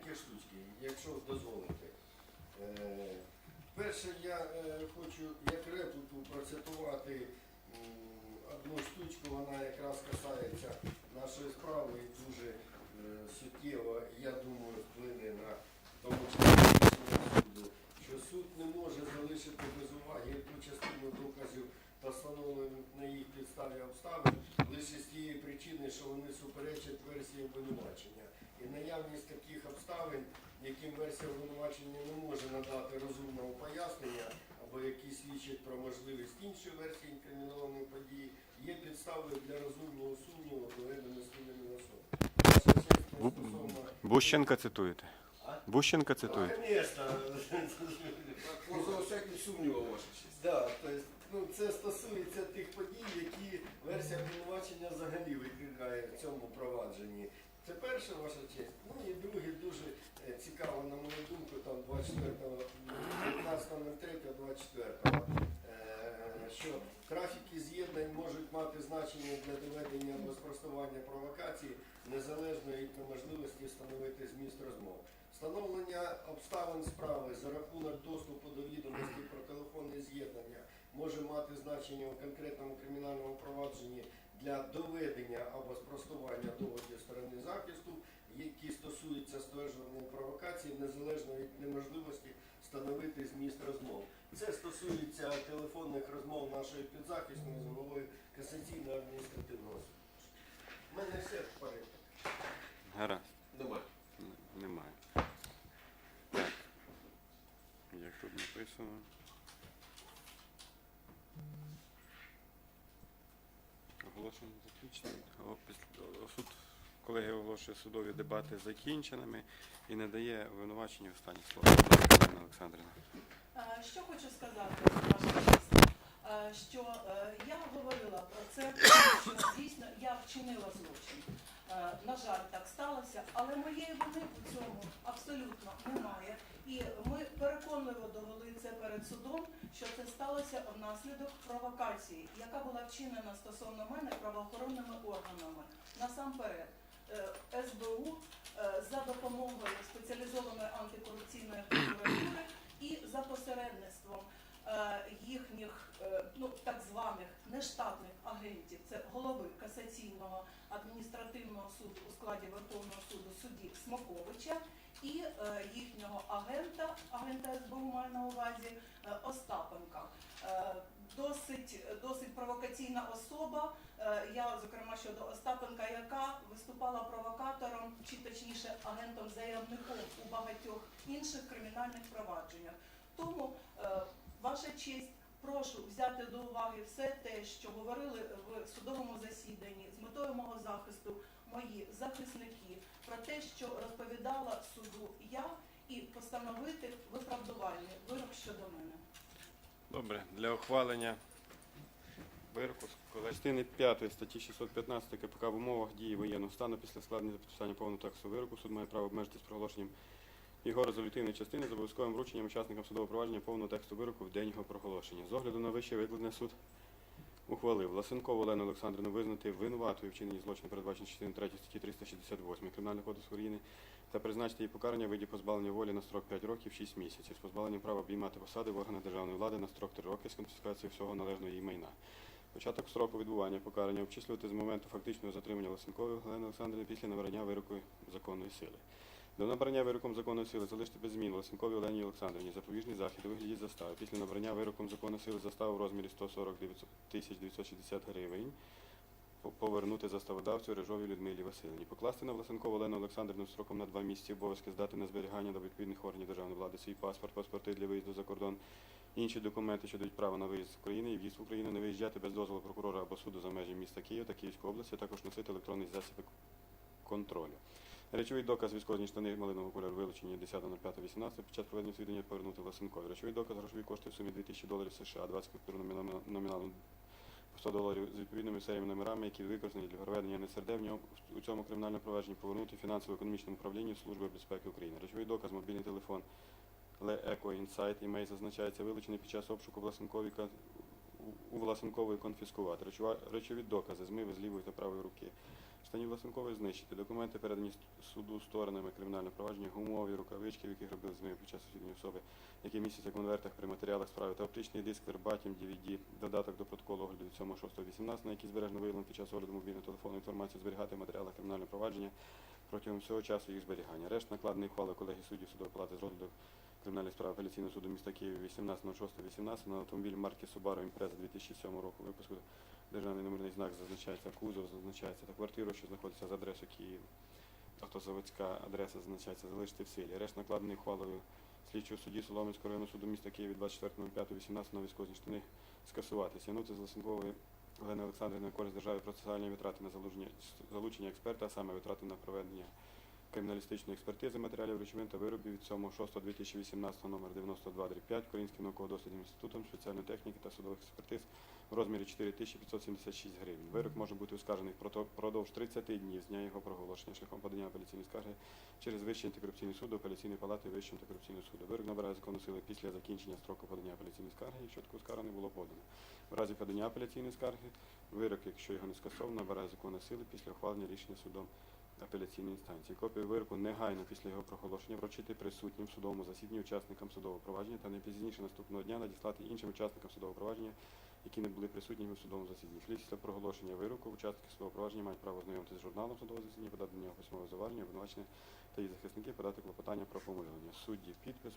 маленькі штучки, якщо дозволите. Е, Перше, я е, хочу як репліку процитувати одну штучку, вона якраз касається нашої справи і дуже е, суттєво, я думаю, вплине на тому суду, що суд не може залишити без уваги ту частину доказів та встановлених на їх підставі обставин лише з тієї причини, що вони суперечать версії обвинувачення. І наявність таких обставин, яким версія обвинувачення не може надати розумного пояснення або які свідчать про можливість іншої версії інкримінованої події, є підставою для розумного сумніву доведення слідами особи. Бущенка цитуєте. А? Бущенка цитуєте. Конечно. Поза всяких сумнівів, ваша честь. Да, то есть, ну, це стосується тих подій, які версія обвинувачення взагалі викликає в цьому провадженні. Це перше ваша честь. Ну і друге дуже е, цікаво, на мою думку, там 24 15.03.24, е, що графіки з'єднань можуть мати значення для доведення або спростування провокацій, незалежно від неможливості встановити зміст розмов. Встановлення обставин справи за рахунок доступу до відомості про телефонне з'єднання може мати значення у конкретному кримінальному провадженні для доведення або спростування доводів сторони захисту, які стосуються стверджуваної провокації, незалежно від неможливості встановити зміст розмов. Це стосується телефонних розмов нашої підзахисної з головою касаційного адміністративного суду. У мене все в порядку. Гаразд. Немає. Н- Немає. Так. Як тут написано? Оголошення закінчено. Суд колеги оголошує судові дебати закінченими і не дає обвинуваченню останнє слово. Олена Олександрівна. Що хочу сказати, що е, я говорила про це, що дійсно я вчинила злочин. Е, На жаль, так сталося, але моєї вини у цьому абсолютно немає. І ми переконливо довели це перед судом, що це сталося внаслідок провокації, яка була вчинена стосовно мене правоохоронними органами. Насамперед, е, СБУ е, за допомогою спеціалізованої антикорупційної прокуратури і за посередництвом їхніх ну так званих нештатних касаційного адміністративного суду у складі Верховного суду судді Смоковича і е, їхнього агента, агента СБУ маю на увазі е, Остапенка. Е, Досить, досить провокаційна особа. Я, зокрема, щодо Остапенка, яка виступала провокатором, чи точніше агентом-заявником у багатьох інших кримінальних провадженнях. Тому, ваша честь, прошу взяти до уваги все те, що говорили в судовому засіданні з метою мого захисту мої захисники, про те, що розповідала суду я, і постановити виправдувальний вирок щодо мене. Добре, для ухвалення вироку з частини 5 статті 615 КПК в умовах дії воєнного стану після складення та підписання повного тексту вироку суд має право обмежитись проголошенням його резолютивної частини з обов'язковим врученням учасникам судового провадження повного тексту вироку в день його проголошення. З огляду на вище викладене суд ухвалив Ласенкову Олену Олександрівну визнати винуватою вчиненні злочину, передбачено частиною 3 статті 368 Кримінального кодексу України та призначити їй покарання в виді позбавлення волі на строк 5 років 6 місяців з позбавленням права обіймати посади в органах державної влади на строк 3 роки з конфіскацією всього належного їй майна. Початок строку відбування покарання обчислювати з моменту фактичного затримання Лисенкової Олени Олександрівни після набрання вироку законної сили. До набрання вироком законної сили залишити без змін Лисенковій Олені Олександрівні запобіжний захід у вигляді застави. Після набрання вироком законної сили застави в розмірі 140 тисяч 960 гривень повернути заставодавцю Режовій Людмилі Васильівні. Покласти на Власенкову Олену Олександрівну строком на два місяці обов'язки здати на зберігання до відповідних органів державної влади свій паспорт, паспорти для виїзду за кордон, інші документи, що дають право на виїзд з України і в'їзд в Україну, не виїжджати без дозволу прокурора або суду за межі міста Києва та Київської області, а також носити електронний засіб контролю. Речовий доказ військової штани малинового кольору вилучені 10.05.18 під час проведення свідання повернути Власенкові. Речовий доказ грошові кошти в сумі 2000 доларів США, 20 купюр номіналом- номіналом по 100 доларів з відповідними серійними номерами, які використані для проведення в у цьому кримінальному провадженні повернути фінансово-економічному управлінню Служби безпеки України. Речовий доказ, мобільний телефон Eco Insight, імей зазначається вилучений під час обшуку Власенкові у- Власенкової конфіскувати. Речові докази змиви з лівої та правої руки. Станів Ласенкової знищити документи, передані суду сторонами кримінального провадження, гумові рукавички, в яких робили зміни під час сусідньої особи, які містяться в конвертах при матеріалах справи, та оптичний диск, вербатім, DVD, додаток до протоколу огляду 7.6.18, на який збережено виявлено під час огляду мобільного телефону інформацію зберігати в матеріалах кримінального провадження протягом всього часу їх зберігання. Решт накладений ухвали колегії суддів судової палати з розгляду кримінальної справи апеляційного суду міста Києва 18.06.18 на автомобіль марки Subaru Impreza 2007 року випуску. Державний номерний знак зазначається, кузов зазначається та квартиру, що знаходиться за адресою Київ. Автозаводська адреса зазначається залишити в силі. Решт накладений ухвалою слідчого судді Солом'янського районного суду міста Києва 24.05.18 на військові штани скасувати. Сягнути з Лисенкової Олени Олександрівни на користь держави процесуальні витрати на залучення експерта, а саме витрати на проведення криміналістичної експертизи матеріалів речовин та виробів від 7.6.2018 номер 92 5 Українським науково-дослідним інститутом спеціальної техніки та судових експертиз в розмірі 4576 гривень. Вирок може бути оскаржений впродовж 30 днів з дня його проголошення шляхом подання апеляційної скарги через Вищий антикорупційний суд до апеляційної палати Вищого антикорупційного суду. Вирок набирає законну сили після закінчення строку подання апеляційної скарги, якщо таку скаргу не було подано. В разі подання апеляційної скарги вирок, якщо його не скасовано, набирає законної сили після ухвалення рішення судом апеляційної інстанції. Копію вироку негайно після його проголошення вручити присутнім в судовому засіданні учасникам судового провадження та не пізніше наступного дня надіслати іншим учасникам судового провадження, які не були присутніми в судовому засіданні. Після проголошення вироку учасники судового провадження мають право ознайомитися з журналом судового засідання, подати до нього письмове заварення, обвинувачення та її захисники подати клопотання про помилування. Судді підпис